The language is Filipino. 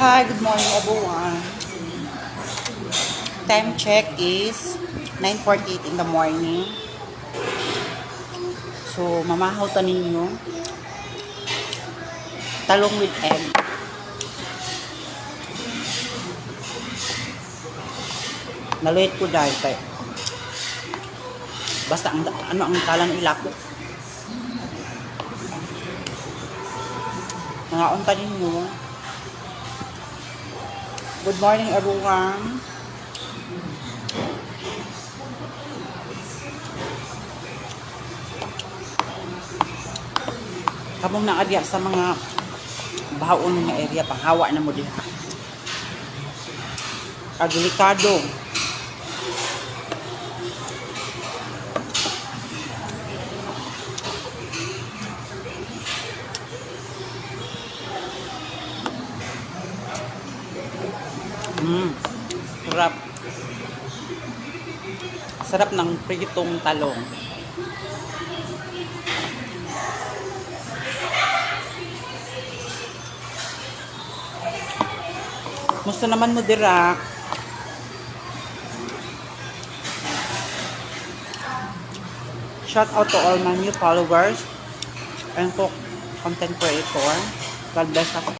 Hi, good morning everyone. Time check is 9.48 in the morning. So, mamahaw ta ninyo. Talong with egg. Naluit ko dahil kay basta ang, ano ang talang ilako. Mga unta ninyo. Good morning everyone. Kamong na adya sa mga bahaon nga area panghawa na mo diha. Kadelikado. Mm. Sarap. Sarap ng pritong talong. Musta naman mo dira? Shout out to all my new followers and co- content creator. God bless us